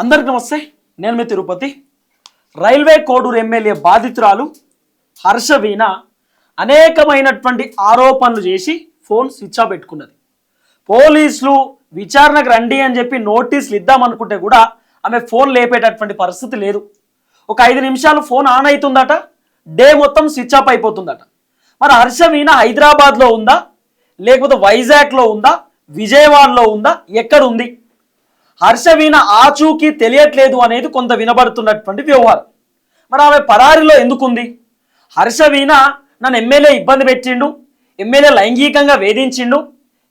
అందరికి నమస్తే నేను మీ తిరుపతి. రైల్వే కోడూరు ఎమ్మెల్యే బాధితురాలు హర్షవీణ అనేకమైనటువంటి ఆరోపణలు చేసి ఫోన్ స్విచ్ ఆఫ్ పెట్టుకున్నది. పోలీసులు విచారణకు రండి అని చెప్పి నోటీసులు ఇద్దామనుకుంటే కూడా ఆమె ఫోన్ లేపేటటువంటి పరిస్థితి లేదు. ఒక ఐదు నిమిషాలు ఫోన్ ఆన్ అవుతుందట డే మొత్తం స్విచ్ ఆఫ్ అయిపోతుందట. మరి హర్షవీణ హైదరాబాద్లో ఉందా? లేకపోతే వైజాగ్లో ఉందా? విజయవాడలో ఉందా? ఎక్కడ ఉంది హర్షవీణ ఆచూకీ తెలియట్లేదు అనేది కొంత వినబడుతున్నటువంటి వ్యవహారం. మరి ఆమె పరారిలో ఎందుకుంది? హర్షవీణ నన్ను ఎమ్మెల్యే ఇబ్బంది పెట్టిండు ఎమ్మెల్యే లైంగికంగా వేధించిండు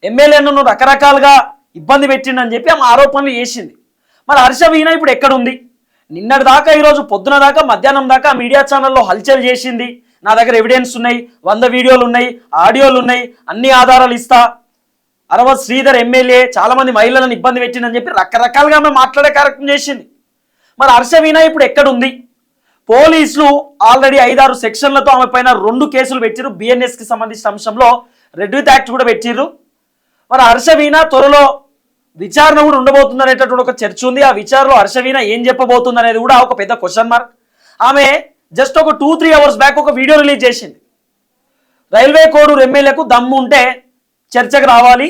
ఎమ్మెల్యే నన్ను రకరకాలుగా ఇబ్బంది పెట్టిండు అని చెప్పి ఆమె ఆరోపణలు చేసింది. మరి హర్షవీణ ఇప్పుడు ఎక్కడుంది? నిన్నటి దాకా ఈరోజు పొద్దున దాకా మధ్యాహ్నం దాకా మీడియా ఛానల్లో హల్చల్ చేసింది. నా దగ్గర ఎవిడెన్స్ ఉన్నాయి వంద వీడియోలు ఉన్నాయి ఆడియోలు ఉన్నాయి అన్ని ఆధారాలు ఇస్తా అరవత్ శ్రీధర్ ఎమ్మెల్యే చాలా మంది మహిళలను ఇబ్బంది పెట్టిందని చెప్పి రకరకాలుగా ఆమె మాట్లాడే కార్యక్రమం చేసింది. మరి హర్షవీణ ఇప్పుడు ఎక్కడుంది? పోలీసులు ఆల్రెడీ ఐదారు సెక్షన్లతో ఆమె పైన రెండు కేసులు పెట్టిరు బిఎన్ఎస్కి సంబంధించిన అంశంలో రెడ్ విత్ యాక్ట్ కూడా పెట్టిర్రు. మరి హర్షవీణ త్వరలో విచారణ కూడా ఉండబోతుంది అనేటటువంటి ఒక చర్చ ఉంది. ఆ విచారణలో హర్షవీణ ఏం చెప్పబోతుంది అనేది కూడా ఒక పెద్ద క్వశ్చన్ మార్క్ ఆమె జస్ట్ ఒక టూ త్రీ అవర్స్ బ్యాక్ ఒక వీడియో రిలీజ్ చేసింది. రైల్వే కోడూరు ఎమ్మెల్యేకు దమ్ము ఉంటే చర్చకు రావాలి.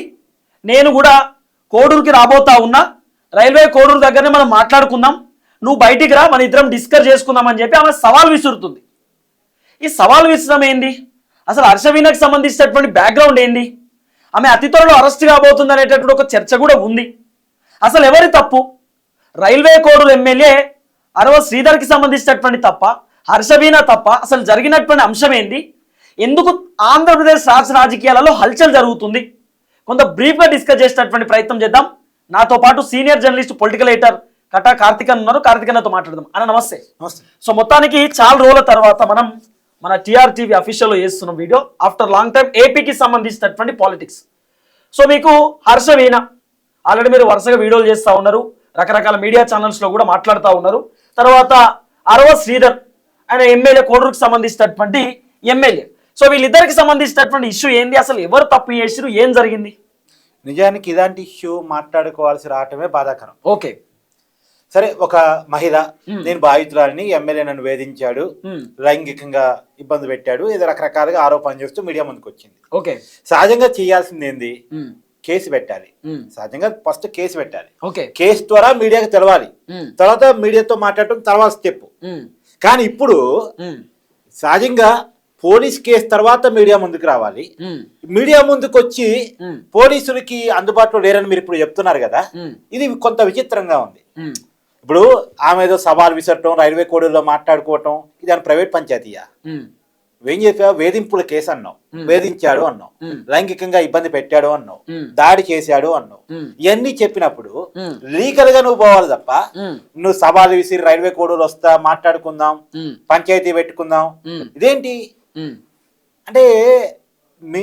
నేను కూడా కోడూరుకి రాబోతా ఉన్నా. రైల్వే కోడూరు దగ్గరనే మనం మాట్లాడుకుందాం. నువ్వు బయటికి రా మన ఇద్దరం డిస్కస్ చేసుకుందాం అని చెప్పి ఆమె సవాల్ విసురుతుంది. ఈ సవాల్ విసరం ఏంది? అసలు హర్షవీణకు సంబంధించినటువంటి బ్యాక్గ్రౌండ్ ఏంది? ఆమె అతి త్వరలో అరెస్ట్ కాబోతుంది అనేటటువంటి ఒక చర్చ కూడా ఉంది. అసలు ఎవరి తప్పు? రైల్వే కోడూరు ఎమ్మెల్యే అరవ శ్రీధర్కి సంబంధించినటువంటి తప్ప హర్షవీణ తప్ప అసలు జరిగినటువంటి అంశం ఏంది? ఎందుకు ఆంధ్రప్రదేశ్ రాష్ట్ర రాజకీయాలలో హల్చల్ జరుగుతుంది? కొంత బ్రీఫ్గా డిస్కస్ చేసేటటువంటి ప్రయత్నం చేద్దాం. నాతో పాటు senior journalist political editor Kata Karthikan ఉన్నారు. కార్తికన్నతో మాట్లాడదాం. అన్న నమస్తే. నమస్తే. సో మొత్తానికి చాలా రోజుల తర్వాత మనం మన టీఆర్ టీవీ అఫీషియల్లో చేస్తున్న వీడియో ఆఫ్టర్ లాంగ్ టైం ఏపీకి సంబంధించినటువంటి పాలిటిక్స్ సో మీకు హర్షవీణ ఆల్రెడీ మీరు వరుసగా వీడియోలు చేస్తూ ఉన్నారు. రకరకాల మీడియా ఛానల్స్లో కూడా మాట్లాడుతూ ఉన్నారు. తర్వాత అరవ శ్రీధర్ ఆయన ఎమ్మెల్యే కోడూరుకు సంబంధించినటువంటి ఎమ్మెల్యే. సో వీళ్ళిద్దరికి సంబంధించినటువంటి ఇష్యూ ఏంది? అసలు ఎవరు తప్పు చేసిరు ఏం జరిగింది? నిజానికి ఇలాంటి ఇష్యూ మాట్లాడుకోవాల్సి రావటమే బాధాకరం. ఓకే. సరే ఒక మహిళ నేను బాధితురాలని ఎమ్మెల్యే నన్ను వేధించాడు. లైంగికంగా ఇబ్బంది పెట్టాడు ఏదో రకరకాలుగా ఆరోపణ చేస్తూ మీడియా ముందుకు వచ్చింది ఓకే. సహజంగా చేయాల్సింది ఏంది? కేసు పెట్టాలి. సహజంగా ఫస్ట్ కేసు పెట్టాలి. ఓకే. కేసు ద్వారా మీడియాకి తెలవాలి. తర్వాత మీడియాతో మాట్లాడటం తర్వాత స్టెప్. కానీ ఇప్పుడు సహజంగా పోలీస్ కేసు తర్వాత మీడియా ముందుకు రావాలి. మీడియా ముందుకు వచ్చి పోలీసులకి అందుబాటులో లేరని మీరు ఇప్పుడు చెప్తున్నారు కదా. ఇది కొంత విచిత్రంగా ఉంది. ఇప్పుడు ఆమె ఏదో సవాల్ విసరటం రైల్వే కోడూరులో మాట్లాడుకోవటం ఇది అని ప్రైవేట్ పంచాయతీయా? ఏం చెప్పావు? వేధింపుల కేసు అన్నావు. వేధించాడు అన్నావు. లైంగికంగా ఇబ్బంది పెట్టాడు అన్నావు. దాడి చేశాడు అన్నావు. ఇవన్నీ చెప్పినప్పుడు. లీగల్గా నువ్వు పోవాలి తప్ప నువ్వు సవాల్ విసిరి రైల్వే కోడూరు వస్తా మాట్లాడుకుందాం పంచాయతీ పెట్టుకుందాం. ఇదేంటి. అంటే మీ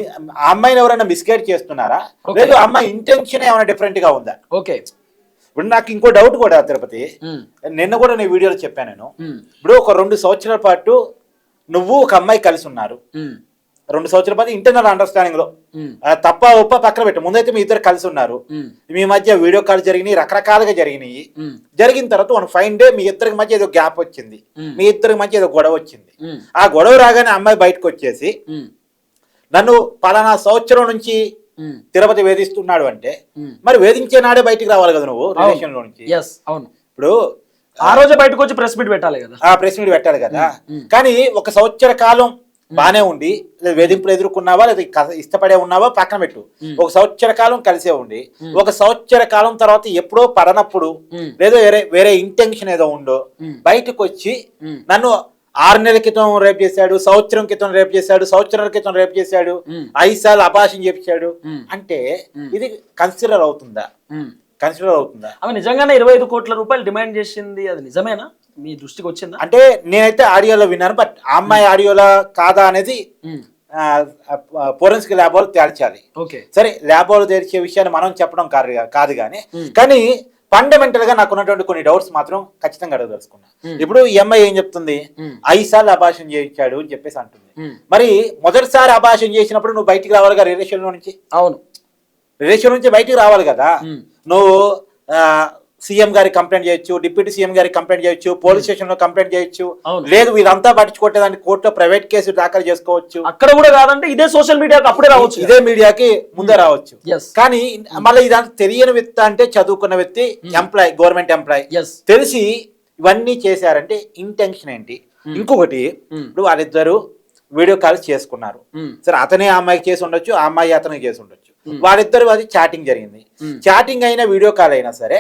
అమ్మాయిని ఎవరైనా మిస్గైడ్ చేస్తున్నారా. లేదు అమ్మాయి ఇంటెన్షన్ ఏమైనా డిఫరెంట్గా ఉందా? ఓకే. ఇప్పుడు నాకు ఇంకో డౌట్ కూడా తిరుపతి. నిన్న కూడా నేను వీడియోలో చెప్పాను నేను. ఇప్పుడు ఒక రెండు సంవత్సరాల పాటు నువ్వు ఒక అమ్మాయి కలిసి ఉన్నారు. రెండు సంవత్సరాల పాటు ఇంటర్నల్ అండర్స్టాండింగ్లో. తప్ప ఒప్ప పక్కన పెట్టు. ముందైతే మీ ఇద్దరు కలిసి ఉన్నారు. మీ మధ్య వీడియో కాల్ జరిగినాయి రకరకాలుగా జరిగినాయి. జరిగిన తర్వాత వన్ ఫైన్ డే మీ ఇద్దరికి మధ్య ఏదో గ్యాప్ వచ్చింది. మీ ఇద్దరికి మధ్య ఏదో గొడవ వచ్చింది. ఆ గొడవ రాగానే అమ్మాయి బయటకు వచ్చేసి నన్ను పలానా సంవత్సరం నుంచి తిరుపతి వేధిస్తున్నాడు అంటే. మరి వేధించే నాడే బయటికి రావాలి కదా నువ్వు రిలేషన్లో నుంచి అవును. ఇప్పుడు ఆ రోజే బయటకు వచ్చి ప్రెస్ మీట్ పెట్టాలి కదా. ఆ ప్రెస్ మీట్ పెట్టాలి కదా. కానీ ఒక సంవత్సర కాలం బానే ఉండి లేదా వేధింపులు ఎదుర్కొన్నావా లేదా ఇష్టపడే ఉన్నావా పక్కన పెట్టు. ఒక సంవత్సర కాలం కలిసే ఉండి. ఒక సంవత్సర కాలం తర్వాత ఎప్పుడో పడనప్పుడు. లేదో వేరే వేరే ఇంటెన్షన్ ఏదో ఉందో మ్. బయటకు వచ్చి. నన్ను ఆరు నెలల క్రితం రేప్ చేశాడు సంవత్సరం క్రితం రేప్ చేశాడు సంవత్సరాల క్రితం రేప్ చేశాడు. ఐదు సార్లు అభాషణ చేపించాడు. అంటే. ఇది కన్సిడర్ అవుతుందా. కన్సిడర్ అవుతుందా ఆమె నిజంగానే ఇరవై ఐదు కోట్ల రూపాయలు డిమాండ్ చేసింది అది నిజమేనా మీ దృష్టికి వచ్చిందా? అంటే నేనైతే ఆడియోలో విన్నాను బట్ ఆ అమ్మాయి ఆడియోలో కాదా అనేది ఉమ్, ఫోరెన్సిక్ ల్యాబ్ వాళ్ళు తేల్చాలి. ఓకే. సరే ల్యాబ్ వాళ్ళు తెరిచే విషయాన్ని మనం చెప్పడం కాదు కాదు కానీ. కానీ ఫండమెంటల్గా నాకు ఉన్నటువంటి కొన్ని డౌట్స్ మాత్రం ఖచ్చితంగా అడగదలుచుకున్నా. ఇప్పుడు ఈ అమ్మాయి ఏం చెప్తుంది? మ్. ఐదు సార్లు అభాషణ చేయించాడు అని చెప్పేసి అంటుంది. మరి మొదటిసారి అభాషణ చేసినప్పుడు నువ్వు బయటికి రావాలిగా రిలేషన్లో నుంచి? అవును. రిలేషన్ నుంచి బయటికి రావాలి కదా. నువ్వు సీఎం గారి కంప్లైంట్ చేయొచ్చు డిప్యూటీ సీఎం గారి కంప్లైంట్ చేయొచ్చు పోలీస్ స్టేషన్లో కంప్లైంట్ చేయొచ్చు. లేదు వీళ్ళంతా పట్టించుకోవట్లేదని కోర్టులో ప్రైవేట్ కేసు దాఖలు చేసుకోవచ్చు. అక్కడ కూడా కాదంటే ఇదే సోషల్ మీడియాకి అప్పుడే రావచ్చు. ఇదే మీడియాకి ముందే రావచ్చు. కానీ మళ్ళీ ఇదంతా తెలియని వ్యక్తి అంటే చదువుకున్న వ్యక్తి ఎంప్లాయ్ గవర్నమెంట్ ఎంప్లాయ్ తెలిసి ఇవన్నీ చేశారంటే ఇంటెన్షన్ ఏంటి? ఇంకొకటి Hmm. ఇప్పుడు వాళ్ళిద్దరు వీడియో కాల్ చేసుకున్నారు. సరే అతనే ఆ అమ్మాయికి చేసి ఉండొచ్చు ఆ అమ్మాయి అతనికి చేసి ఉండొచ్చు. వాళ్ళిద్దరు అది చాటింగ్ జరిగింది. Hmm. చాటింగ్ అయినా వీడియో కాల్ అయినా సరే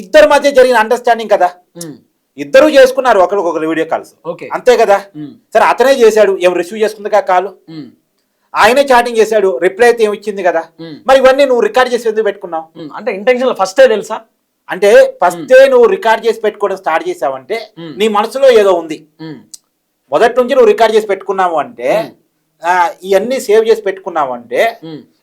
ఇద్దరి మధ్య జరిగిన అండర్స్టాండింగ్ కదా? ఇద్దరు చేసుకున్నారు ఒకరికొకరు వీడియో కాల్స్ అంతే కదా? సరే అతనే చేశాడు ఏం రిసీవ్ చేసుకుంది కదా కాల్? ఆయనే చాటింగ్ చేశాడు రిప్లై అయితే ఏమి ఇచ్చింది కదా. మరి ఇవన్నీ నువ్వు రికార్డ్ చేసి ఎందుకు పెట్టుకున్నావు? అంటే ఇంటెన్షన్ ఫస్టే తెలుసా? అంటే ఫస్టే నువ్వు రికార్డ్ చేసి పెట్టుకోవడం స్టార్ట్ చేసావంటే. నీ మనసులో ఏదో ఉంది. మొదటి నుంచి నువ్వు రికార్డ్ చేసి పెట్టుకున్నావు అంటే ఇవన్నీ సేవ్ చేసి పెట్టుకున్నావు అంటే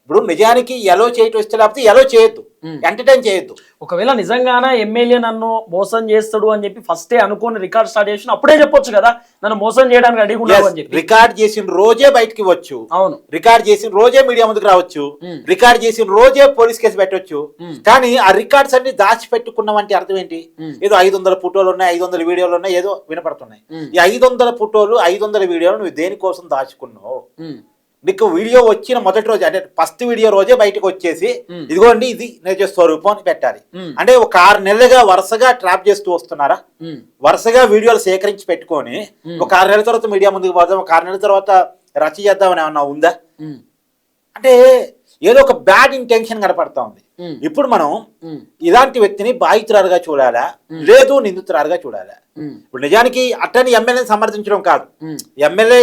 ఇప్పుడు నిజానికి ఎలో చేయటం ఇష్టం లేకపోతే ఎలో చేయొద్దు. ఎంటర్టైన్ చేయొద్దు. ఒకవేళ నిజంగానే ఎమ్మెల్యే నన్ను మోసం చేస్తాడు అని చెప్పి ఫస్టే అనుకొని రికార్డ్ స్టార్ట్ చేసిన అప్పుడే చెప్పొచ్చు కదా నన్ను మోసం చేయడానికి అని చెప్పి. రికార్డ్ చేసిన రోజే బయటికి వచ్చు. అవును. రికార్డ్ చేసిన రోజే మీడియా ముందుకు రావచ్చు. రికార్డ్ చేసిన రోజే పోలీస్ కేసు పెట్టవచ్చు. కానీ ఆ రికార్డ్స్ అన్ని దాచి పెట్టుకున్నామంటే అర్థం ఏంటి. ఏదో ఐదు వందల ఫోటోలు ఉన్నాయి ఐదు వందల వీడియోలు ఉన్నాయి ఏదో వినపడుతున్నాయి. ఈ ఐదు వందల ఫోటోలు ఐదు వందల వీడియోలు నువ్వు దేనికోసం దాచుకున్నావు? నీకు వీడియో వచ్చిన మొదటి రోజు అంటే ఫస్ట్ వీడియో రోజే బయటకు వచ్చేసి Hmm. ఇదిగోండి ఇది నిజ స్వరూపం అని పెట్టాలి. Hmm. అంటే ఒక ఆరు నెలలుగా వరుసగా ట్రాప్ చేస్తూ వస్తున్నారా? ఉమ్, వరుసగా వీడియోలు సేకరించి పెట్టుకొని Hmm. ఒక ఆరు నెలల తర్వాత మీడియా ముందుకు పోదాం ఒక ఆరు నెలల తర్వాత రచ్చ చేద్దామని ఏమన్నా ఉందా? అంటే ఏదో ఒక బ్యాడ్ ఇంటెన్షన్ కనపడతా ఉంది. ఇప్పుడు మనం ఇలాంటి వ్యక్తిని బాధితురాలుగా చూడాలా? Hmm. లేదు నిందితురాలుగా చూడాలా? ఇప్పుడు నిజానికి అట్టని ఎమ్మెల్యేని సమర్థించడం కాదు. ఎమ్మెల్యే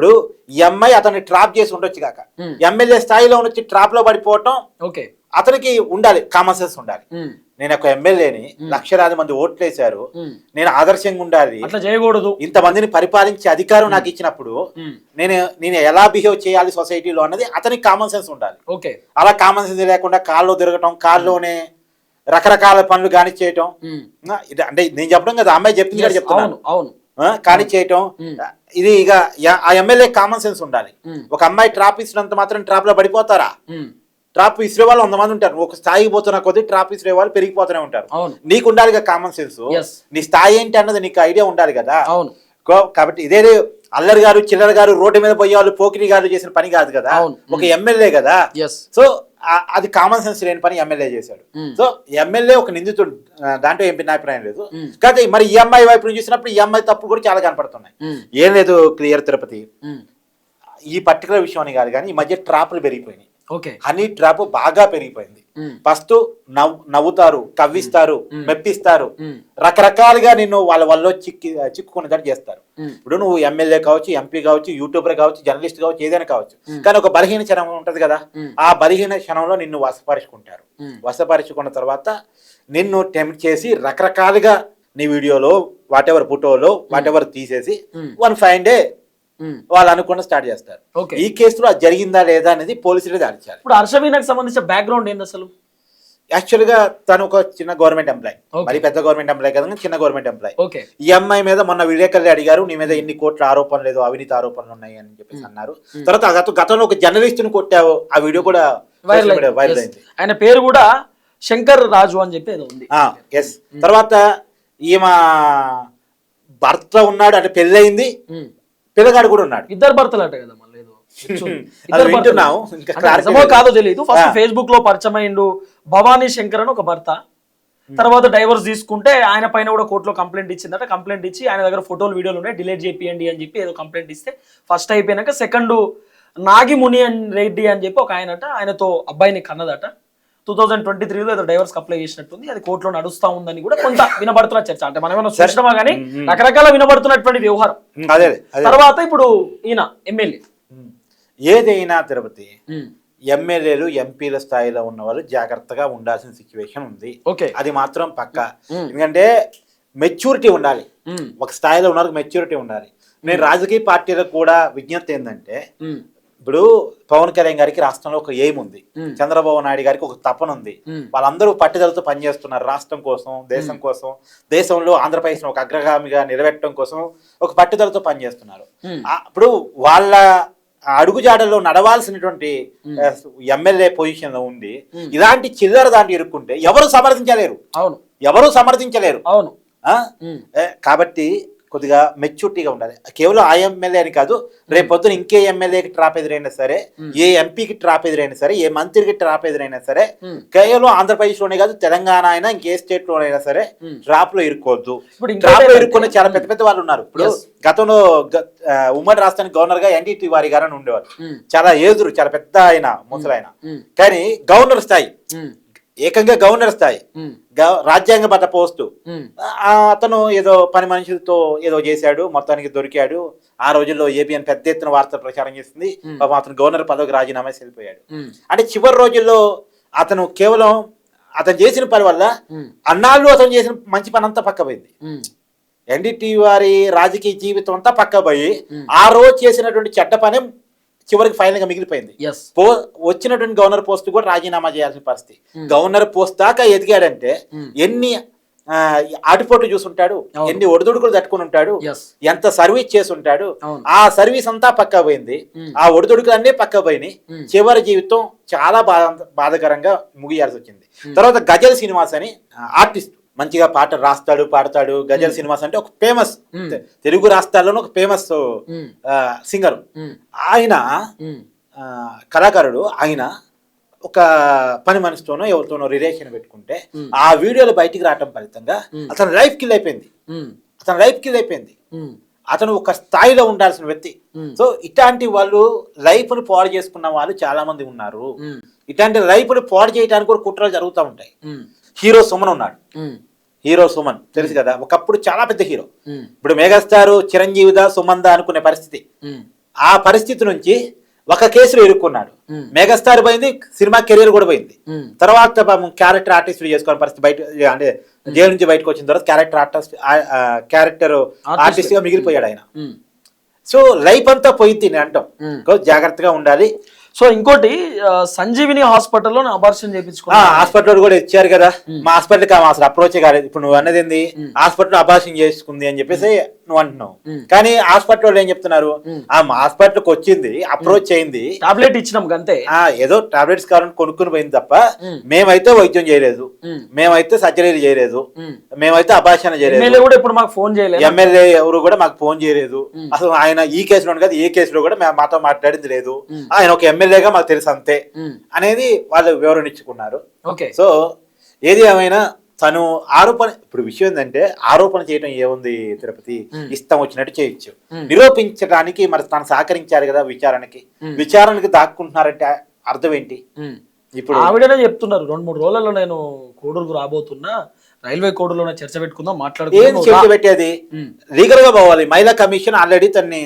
ఇప్పుడు అమ్మాయి అతన్ని ట్రాప్ చేసి ఉండొచ్చు కాక. ఎమ్మెల్యే స్థాయిలో వచ్చి ట్రాప్లో పడిపోవటం ఓకే. అతనికి ఉండాలి కామన్ సెన్స్ ఉండాలి. నేను ఒక ఎమ్మెల్యేని లక్షలాది మంది ఓట్లేశారు. ఉమ్, నేను ఆదర్శంగా ఉండాలి. అట్లా చేయకూడదు. ఇంతమందిని పరిపాలించే అధికారం నాకు ఇచ్చినప్పుడు నేను నేను ఎలా బిహేవ్ చేయాలి సొసైటీలో అన్నది అతనికి కామన్ సెన్స్ ఉండాలి. ఓకే. అలా కామన్ సెన్స్ లేకుండా కాల్లో తిరగటం కాల్లోనే రకరకాల పనులు కాని చేయటం ఉమ్, ఆ, ఇది అంటే నేను చెప్పడం కదా అమ్మాయి చెప్పింది చెప్తున్నాను. అవును. కాని చేయటం. ఇది ఇక ఆ ఎమ్మెల్యే కామన్ సెన్స్ ఉండాలి. ఒక అమ్మాయి ట్రాప్ ఇచ్చినంత మాత్రం ట్రాప్లో పడిపోతారా? ట్రాప్ ఇసిరే వాళ్ళు వంద మంది ఉంటారు. ఒక స్థాయికి పోతున్న కొద్దీ ట్రాప్ ఇసిరే వాళ్ళు పెరిగిపోతూనే ఉంటారు. నీకు ఉండాలి కదా కామన్ సెన్స్. నీ స్థాయి ఏంటి అన్నది నీకు ఐడియా ఉండాలి కదా. అవును. కాబట్టి ఇదే అల్లరి గారు చిల్లర గారు రోడ్డు మీద పోయే వాళ్ళు పోకిరి గారు చేసిన పని కాదు కదా. ఒక ఎమ్మెల్యే కదా? సో అది కామన్ సెన్స్ లేని పని ఎమ్మెల్యే చేశాడు. సో ఎమ్మెల్యే ఒక నిందితుడు దాంట్లో ఏం భిన్న అభిప్రాయం లేదు. కాకపోతే మరి ఈ అమ్మాయి వైపు నుంచి చూసినప్పుడు ఈ అమ్మాయి తప్పులు కూడా చాలా కనపడుతున్నాయి. ఏం లేదు క్లియర్ తిరుపతి. ఈ పర్టికులర్ విషయం అని కాదు కానీ ఈ మధ్య ట్రాప్లు పెరిగిపోయినాయి. ఓకే. హనీ ట్రాప్ బాగా పెరిగిపోయింది. ఫస్ట్ నవ్వు నవ్వుతారు కవ్విస్తారు. మెప్పిస్తారు. రకరకాలుగా నిన్ను వాళ్ళ వల్ల చిక్కి చిక్కుకునేటట్టు చేస్తారు. ఇప్పుడు నువ్వు ఎమ్మెల్యే కావచ్చు ఎంపీ కావచ్చు యూట్యూబర్ కావచ్చు జర్నలిస్ట్ కావచ్చు ఏదైనా కావచ్చు. కానీ ఒక బలహీన క్షణం ఉంటది కదా? ఆ బలహీన క్షణంలో నిన్ను వశపరుచుకుంటారు. ఉమ్, వశపరుచుకున్న తర్వాత నిన్ను టెంప్ట్ చేసి రకరకాలుగా నీ వీడియోలో వాట్ ఎవర్ ఫోటోలో వాట్ ఎవర్ తీసేసి వన్ ఫైవ్ డే వాళ్ళు అనుకున్న స్టార్ట్ చేస్తారు. ఈ కేసులో అది జరిగిందా లేదా అనేది పోలీసులే దాడిచారు ఇప్పుడు హర్షవీనకు సంబంధించిన బ్యాక్గ్రౌండ్ ఏంది అసలు? యాక్చువల్గా తను ఒక చిన్న గవర్నమెంట్ ఎంప్లాయ్. మరి పెద్ద గవర్నమెంట్ ఎంప్లాయ్ కదా చిన్న గవర్నమెంట్ ఎంప్లాయ్ ఈ అమ్మాయి మీద మొన్న విలేకరులు అడిగారు నీ మీద ఎన్ని కోట్ల ఆరోపణలు లేదు అవినీతి ఆరోపణలు ఉన్నాయి అని చెప్పేసి అన్నారు. తర్వాత గత గతంలో ఒక జర్నలిస్ట్ని కొట్టావు ఆ వీడియో కూడా వైరల్ వైరల్ అయింది. ఆయన పేరు కూడా శంకర్ రాజు అని చెప్పి ఏదో ఉంది. ఎస్ తర్వాత ఈమె భర్త ఉన్నాడు అంటే పెళ్ళయింది. పిల్లగాడు కూడా ఉన్నాడు. ఇద్దరు భర్తలు. అట కదా మళ్ళీ లేదు. కాదో తెలియదు ఫస్ట్. ఫేస్బుక్లో పరిచయం అయిండు భవానీ శంకర్ అని ఒక భర్త. తర్వాత డైవర్స్ తీసుకుంటే ఆయన పైన కూడా కోర్టులో కంప్లైంట్ ఇచ్చిందట. కంప్లైంట్ ఇచ్చి ఆయన దగ్గర ఫోటోలు వీడియోలు ఉన్నాయి. డిలీట్ చేపియండి అని చెప్పి ఏదో కంప్లైంట్ ఇస్తే ఫస్ట్ అయిపోయినాక సెకండ్ నాగిముని అని రెడ్డి అని చెప్పి ఒక ఆయనట ఆయనతో అబ్బాయిని కన్నదట. టూ థౌజండ్ ట్వంటీ త్రీలో ఏదో డైవర్స్ అప్లై చేసినట్టుంది. అది కోర్టులో నడుస్తా ఉందని కూడా కొంత వినబడుతున్న చర్చ. అంటే మనం ఏమైనా చూసినామా కానీ రకరకాల వినబడుతున్నటువంటి వ్యవహారం. తర్వాత ఇప్పుడు ఈయన ఎమ్మెల్యే. ఏదైనా తిరుపతి ఎమ్మెల్యేలు ఎంపీల స్థాయిలో ఉన్న వాళ్ళు జాగ్రత్తగా ఉండాల్సిన సిచ్యువేషన్ ఉంది. ఓకే. అది మాత్రం పక్క. ఎందుకంటే మెచ్యూరిటీ ఉండాలి. ఒక స్థాయిలో ఉన్న మెచ్యూరిటీ ఉండాలి. నేను రాజకీయ పార్టీలకు కూడా విజ్ఞప్తి ఏంటంటే ఇప్పుడు పవన్ కళ్యాణ్ గారికి రాష్ట్రంలో ఒక ఎయిమ్ ఉంది. చంద్రబాబు నాయుడు గారికి ఒక తపన ఉంది. వాళ్ళందరూ పట్టుదలతో పనిచేస్తున్నారు రాష్ట్రం కోసం దేశం కోసం. దేశంలో ఆంధ్రప్రదేశ్ ఒక అగ్రగామిగా నిలబెట్టడం కోసం ఒక పట్టుదలతో పనిచేస్తున్నారు. ఇప్పుడు వాళ్ళ అడుగుజాడల్లో నడవాల్సినటువంటి ఎమ్మెల్యే పొజిషన్లో ఉండి ఇలాంటి చిల్లర దాంట్లో ఇరుక్కుంటే ఎవరు సమర్థించలేరు. అవును. ఎవరు సమర్థించలేరు. అవును. కాబట్టి కొద్దిగా మెచ్యూరిటీగా ఉండాలి కేవలం ఆ ఎమ్మెల్యే అని కాదు రేపు పొద్దున ఇంకే ఎమ్మెల్యేకి ట్రాప్ ఎదురైనా సరే ఏ ఎంపీకి ట్రాప్ ఎదురైనా సరే ఏ మంత్రికి ట్రాప్ ఎదురైనా సరే. కేవలం ఆంధ్రప్రదేశ్లోనే కాదు తెలంగాణ అయినా ఇంకే స్టేట్ లోనైనా సరే. ట్రాప్లో ఇరుక్కోవద్దు ట్రాప్లో ఇరుక్కునే చాలా పెద్ద పెద్ద వాళ్ళు ఉన్నారు ఇప్పుడు. గతంలో ఉమ్మడి రాష్ట్రానికి గవర్నర్గా ఎన్టీ తివారి గారు అని ఉండేవారు. చాలా ఏదురు చాలా పెద్ద ఆయన ముసలాయన. కానీ గవర్నర్ స్థాయి. ఏకంగా గవర్నర్ స్థాయి రాజ్యాంగబద్ధ పోస్టు అతను ఏదో పని మనుషులతో ఏదో చేశాడు మొత్తానికి దొరికాడు ఆ రోజుల్లో ఏబిఎన్ పెద్ద ఎత్తున వార్త ప్రచారం చేస్తుంది పాపం అతను గవర్నర్ పదవికి రాజీనామా వెళ్ళిపోయాడు. అంటే చివరి రోజుల్లో అతను కేవలం అతను చేసిన పని వల్ల. అన్నాళ్ళు అతను చేసిన మంచి పని అంతా పక్కపోయింది ఉమ్. ఎన్డీటీ వారి రాజకీయ జీవితం అంతా పక్కపోయి. ఆ రోజు చేసినటువంటి చెడ్డ పని చివరికి ఫైనల్గా మిగిలిపోయింది వచ్చినటువంటి గవర్నర్ పోస్ట్ కూడా రాజీనామా చేయాల్సిన పరిస్థితి Hmm. గవర్నర్ పోస్ట్ దాకా ఎదిగాడంటే Hmm. ఎన్ని ఆ, ఆటుపోట్లు చూసుంటాడు. ఎన్ని ఒడిదుడుకులు తట్టుకుని ఉంటాడు ఎంత సర్వీస్ చేసి ఉంటాడు. ఆ సర్వీస్ అంతా పక్క పోయింది Hmm. ఆ ఒడిదుడుకులు అన్నీ పక్క పోయినాయి. చివరి జీవితం చాలా బాధ బాధకరంగా ముగియాల్సి వచ్చింది తర్వాత గజల్ శ్రీనివాస్ అని ఆర్టిస్ట్ మంచిగా పాట రాస్తాడు పాడతాడు గజల్ శ్రీనివాస్ అంటే ఒక ఫేమస్. తెలుగు రాష్ట్రాల్లోనే ఒక ఫేమస్. సింగర్. ఆయన కళాకారుడు ఆయన ఒక పని మనిషితోనో ఎవరితోనో రిలేషన్ పెట్టుకుంటే. ఆ వీడియోలు బయటికి రావటం ఫలితంగా. అతను లైఫ్ కిల్ అయిపోయింది. అతను లైఫ్ కిల్ అయిపోయింది. అతను ఒక స్థాయిలో ఉండాల్సిన వ్యక్తి. సో ఇట్లాంటి వాళ్ళు లైఫ్ను పాడు చేసుకున్న వాళ్ళు చాలా మంది ఉన్నారు. ఇట్లాంటి లైఫ్ను పాడు చేయడానికి కూడా కుట్రలు జరుగుతూ ఉంటాయి. హీరో సుమన్ ఉన్నాడు. హీరో సుమన్. తెలుసు కదా? ఒకప్పుడు చాలా పెద్ద హీరో. ఇప్పుడు మెగాస్టార్ చిరంజీవిదా సుమందా అనుకునే పరిస్థితి. ఆ పరిస్థితి నుంచి ఒక కేసులో ఇరుక్కున్నాడు. మెగాస్టార్ పోయింది సినిమా కెరీర్ కూడా పోయింది. తర్వాత క్యారెక్టర్ ఆర్టిస్ట్ చేసుకునే పరిస్థితి బయట అంటే జైలు నుంచి బయటకు వచ్చిన తర్వాత క్యారెక్టర్ ఆర్టిస్ట్ క్యారెక్టర్ ఆర్టిస్ట్. గా మిగిలిపోయాడు ఆయన. సో లైఫ్ అంతా పోయింది నేను అంటాం. జాగ్రత్తగా ఉండాలి. సో ఇంకోటి సంజీవిని హాస్పిటల్లో అబార్షన్ ఆ చేయించుకున్నా హాస్పిటల్ కూడా ఇచ్చారు కదా. మా హాస్పిటల్ అసలు అప్రోచ్ కాలేదు. ఇప్పుడు నువ్వు అన్నది ఏంది? హాస్పిటల్ అబార్షన్ చేసుకుంది అని చెప్పేసి నువ్వు అంటున్నావు. కానీ హాస్పిటల్ ఏం చెప్తున్నారు? ఆ హాస్పిటల్కి వచ్చింది అప్రోచ్ అయింది. టాబ్లెట్ ఇచ్చినాం అంతే ఏదో టాబ్లెట్స్ కావాలని కొనుక్కుని పోయింది తప్ప. మేమైతే వైద్యం చేయలేదు. మేమైతే సర్జరీలు చేయలేదు. మేమైతే అభాషణ చేయలేదు. ఎమ్మెల్యే కూడా ఇప్పుడు మాకు ఫోన్ చేయలేదు. ఎమ్మెల్యే ఎవరు కూడా మాకు ఫోన్ చేయలేదు. అసలు ఆయన ఈ కేసులో కాదు ఏ కేసులో కూడా మాతో మాట్లాడింది లేదు. ఆయన ఒక ఎమ్మెల్యేగా మాకు తెలుసు అంతే. అనేది వాళ్ళు వివరణ ఇచ్చుకున్నారు. ఓకే. సో ఏది ఏమైనా తను ఆరోపణ ఇప్పుడు విషయం ఏంటంటే ఆరోపణ చేయడం ఏముంది తిరుపతి? ఇష్టం వచ్చినట్టు చేయొచ్చు. నిరూపించడానికి మరి తను సహకరించారు కదా విచారణకి. విచారణకి దాక్కుంటున్నారంటే అర్థం ఏంటి. ఇప్పుడు ఆవిడనే చెప్తున్నారు. రెండు మూడు రోజులలో నేను కోడూరుకు రాబోతున్నా. రైల్వే కోడూరులోనే చర్చ పెట్టుకుందాం ఏం మాట్లాడుకుందాం పెట్టేది. లీగల్గా పోవాలి మహిళా కమిషన్ ఆల్రెడీ తన్ని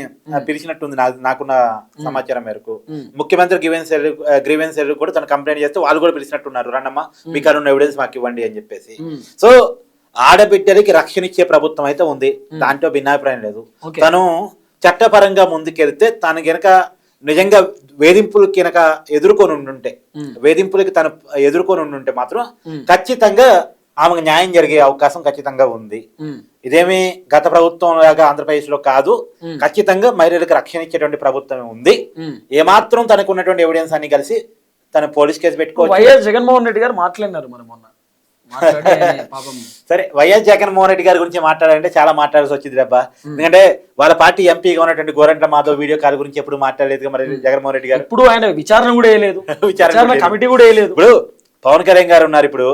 పిలిచినట్టుంది నా- నాకున్న సమాచారం మేరకు ఉమ్. ముఖ్యమంత్రి గ్రీవెన్స్ గ్రీవెన్స్ కూడా తను కంప్లైంట్ చేస్తే వాళ్ళు కూడా పిలిచినట్టున్నారు రండమ్మ మీకు ఉన్న ఎవిడెన్స్ మాకు ఇవ్వండి అని చెప్పేసి ఉమ్. సో ఆడబిడ్డలకి రక్షణ ఇచ్చే ప్రభుత్వం అయితే ఉంది దాంట్లో భిన్నాభిప్రాయం లేదు Okay. తను చట్టపరంగా ముందుకెళ్తే తను గనక నిజంగా వేధింపులు కనుక ఎదుర్కొని ఉండుంటే. వేధింపులకి తను ఎదుర్కొని ఉండుంటే మాత్రం. ఖచ్చితంగా ఆమెకు న్యాయం జరిగే అవకాశం ఖచ్చితంగా ఉంది. ఇదేమి గత ప్రభుత్వం లాగా ఆంధ్రప్రదేశ్లో కాదు. ఖచ్చితంగా మహిళలకు రక్షణ ఇచ్చేటువంటి ప్రభుత్వం ఉంది. ఏమాత్రం తనకు ఉన్నటువంటి ఎవిడెన్స్ అన్ని కలిసి తను పోలీస్ కేసు పెట్టుకోవచ్చు. వైఎస్ జగన్మోహన్ రెడ్డి గారు మాట్లాడినారు మరి మొన్న. సరే వైఎస్ జగన్మోహన్ రెడ్డి గారి గురించి మాట్లాడాలంటే చాలా మాట్లాడాల్సి వచ్చింది రబ్బా. ఎందుకంటే వాళ్ళ పార్టీ ఎంపీగా ఉన్నటువంటి గోరంట్ల మాధవ్ వీడియో కాల్ గురించి ఎప్పుడు మాట్లాడలేదు మరి జగన్మోహన్ రెడ్డి గారు. ఇప్పుడు ఆయన విచారణ కూడా వేయలేదు. విచారణ కమిటీ కూడా వేయలేదు. ఇప్పుడు పవన్ కళ్యాణ్ గారు ఉన్నారు ఇప్పుడు.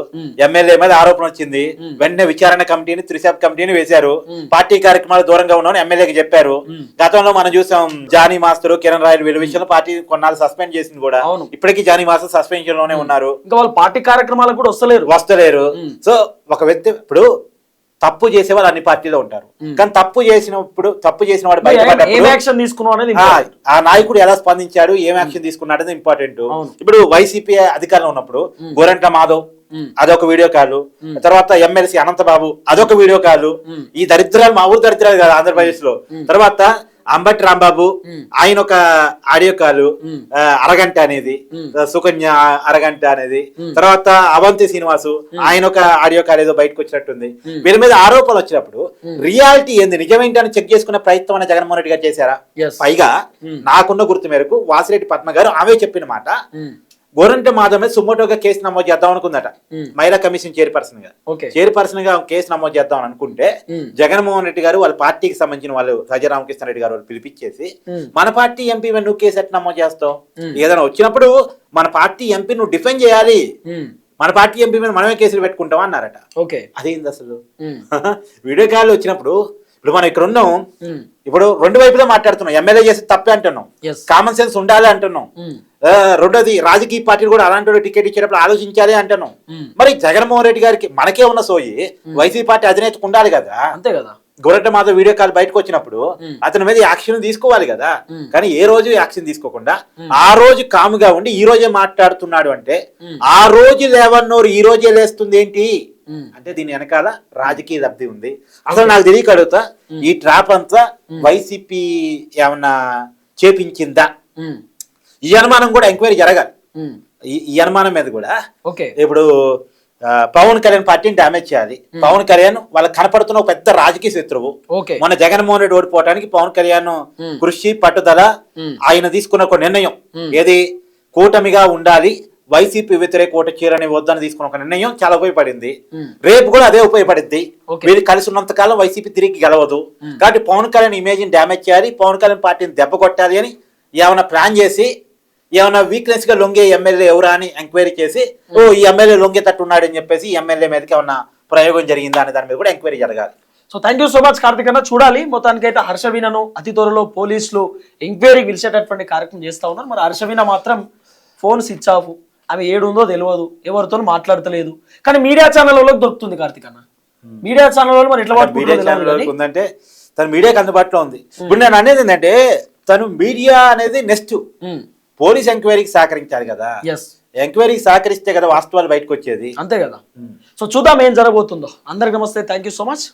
ఎమ్మెల్యే మీద ఆరోపణ వచ్చింది. వెంటనే విచారణ కమిటీని త్రిశాప్ కమిటీని వేశారు. పార్టీ కార్యక్రమాలు దూరంగా ఉన్నామని ఎమ్మెల్యేకి చెప్పారు. గతంలో మనం చూసాం జానీ మాస్టర్ కిరణ్ రాయల్ వీళ్ళ విషయంలో పార్టీ కొన్నాళ్ళు సస్పెండ్ చేసింది కూడా. ఇప్పటికీ జానీ మాస్టర్ సస్పెన్షన్లోనే ఉన్నారు ఇంకా వాళ్ళు పార్టీ కార్యక్రమాలకు కూడా వస్తలేరు వస్తలేరు. సో ఒక వ్యక్తి ఇప్పుడు తప్పు చేసే వాళ్ళు అన్ని పార్టీలో ఉంటారు. కానీ తప్పు చేసినప్పుడు తప్పు చేసిన వాడు బయటపడ్డప్పుడు అనేది ఆ, నాయకుడు ఎలా స్పందించాడు ఏం యాక్షన్ తీసుకున్నాడు అనేది ఇంపార్టెంట్. ఇప్పుడు వైసీపీ అధికారంలో ఉన్నప్పుడు గోరంట్ల మాధవ్. అదొక వీడియో కాల్ తర్వాత ఎమ్మెల్సీ అనంతబాబు అదొక వీడియో కాల్. ఈ దరిద్రాలు మా ఊరు దరిద్రాలు కాదు ఆంధ్రప్రదేశ్లో తర్వాత అంబటి రాంబాబు. ఆయన ఒక ఆడియో కాల్ అరగంట అనేది సుకన్య అరగంట అనేది. తర్వాత అవంతి శ్రీనివాసు ఆయన ఒక ఆడియో కాల్ ఏదో బయటకు వచ్చినట్టుంది. వీళ్ళ మీద ఆరోపణలు వచ్చినప్పుడు. రియాలిటీ ఏంది నిజమేంటని చెక్ చేసుకునే ప్రయత్నం అనే జగన్మోహన్ రెడ్డి గారు చేశారా. పైగా. నాకున్న గుర్తు మేరకు వాసిరెడ్డి పద్మ గారు ఆమె చెప్పిన మాట గోరంట మాధవ్ సుమోటోగా కేసు నమోదు చేద్దాం అనుకుందట. మహిళా కమిషన్ చైర్పర్సన్గా చైర్పర్సన్గా కేసు నమోదు చేద్దాం అని అనుకుంటే. జగన్మోహన్ రెడ్డి గారు వాళ్ళ పార్టీకి సంబంధించిన వాళ్ళు సజ్జ రామకృష్ణారెడ్డి గారు వాళ్ళు పిలిపించేసి. మన పార్టీ ఎంపీ నువ్వు కేసు ఎట్లా నమోదు చేస్తావు. ఏదైనా వచ్చినప్పుడు మన పార్టీ ఎంపీ నువ్వు డిఫెండ్ చేయాలి. మన పార్టీ ఎంపీ మీద మనమే కేసులు పెట్టుకుంటాం అన్నారట. ఓకే. అదేంది అసలు? వీడియో కాల్ వచ్చినప్పుడు ఇప్పుడు మనం ఇక్కడ ఉన్నాం. ఇప్పుడు రెండు వైపులా మాట్లాడుతున్నాం. ఎమ్మెల్యే చేసి తప్పే అంటున్నాం. కామన్ సెన్స్ ఉండాలి అంటున్నాం. రెండోది రాజకీయ పార్టీలు కూడా అలాంటి టికెట్ ఇచ్చేటప్పుడు ఆలోచించాలి అంటున్నాం ఉమ్, మరి జగన్మోహన్ రెడ్డి గారికి మనకే ఉన్న సోయి వైసీపీ పార్టీ అధినేతకు ఉండాలి కదా. అంతే కదా. గొర్రెట మాధవ్ వీడియో కాల్ బయటకు వచ్చినప్పుడు. అతని మీద యాక్షన్ తీసుకోవాలి కదా. కానీ ఏ రోజు యాక్షన్ తీసుకోకుండా ఆ రోజు కాముగా ఉండి ఈ రోజే మాట్లాడుతున్నాడు అంటే. ఆ రోజు లేవన్నోరు ఈ రోజే లేస్తుంది ఏంటి? అంటే దీని వెనకాల రాజకీయ లబ్ధి ఉంది. అసలు నాకు తెలియక అడుగుతా ఈ ట్రాప్ అంతా వైసీపీ ఏమన్నా చేపించిందా? ఈ అనుమానం కూడా ఎంక్వైరీ జరగాలి. ఈ- అనుమానం మీద కూడా ఓకే. ఇప్పుడు పవన్ కళ్యాణ్ పార్టీని డ్యామేజ్ చేయాలి. పవన్ కళ్యాణ్ వాళ్ళకి కనపడుతున్న ఒక పెద్ద రాజకీయ శత్రువు. మన జగన్మోహన్ రెడ్డి ఓడిపోవడానికి పవన్ కళ్యాణ్. కృషి పట్టుదల. ఆయన తీసుకున్న ఒక నిర్ణయం. ఏది? కూటమిగా ఉండాలి. వైసీపీ వ్యతిరేక ఓటు చీరని వద్దని తీసుకున్న ఒక నిర్ణయం చాలా ఉపయోగపడింది. రేపు కూడా అదే ఉపయోగపడింది. వీళ్ళు కలిసి ఉన్నంత కాలం వైసీపీ తిరిగి గెలవదు. కాబట్టి పవన్ కళ్యాణ్ ఇమేజ్ డ్యామేజ్ చేయాలి. పవన్ కళ్యాణ్ పార్టీని దెబ్బ కొట్టాలి అని ఏమైనా ప్లాన్ చేసి ఏమైనా వీక్నెస్గా లొంగే ఎమ్మెల్యే ఎవరా అని ఎంక్వైరీ చేసి ఓ ఈ ఎమ్మెల్యే లొంగేటట్టు ఉన్నాడు అని చెప్పేసి ఎమ్మెల్యే మీదకి ఏమన్నా ప్రయోగం జరిగిందా అనే దాని మీద కూడా ఎంక్వైరీ జరగాలి. So thank you so much Karthik అన్న. చూడాలి మొత్తానికైతే హర్షవీనను అతి త్వరలో పోలీసులు ఎంక్వైరీ పిలిచేటటువంటి కార్యక్రమం చేస్తా ఉన్నారు. మరి హర్షవీన మాత్రం ఫోన్ స్విచ్ ఆఫ్ ఆమె ఏడుందో తెలియదు ఎవరితో మాట్లాడతలేదు. కానీ మీడియా ఛానళ్ళలో దొరుకుతుంది కార్తిక్ అన్న. మీడియా ఛానల్లో మరి ఎట్లా మీడియా ఛానల్ ఉందంటే తను మీడియాకి అందుబాటులో ఉంది. ఇప్పుడు నేను అనేది ఏంటంటే తను మీడియా అనేది నెక్స్ట్ పోలీస్ ఎంక్వైరీకి సహకరించాలి కదా. ఎస్ ఎంక్వైరీకి సహకరిస్తే కదా వాస్తవాలు బయటకు వచ్చేది. అంతే కదా. సో చూద్దాం ఏం జరగబోతుందో. అందరికి నమస్తే. Thank you so much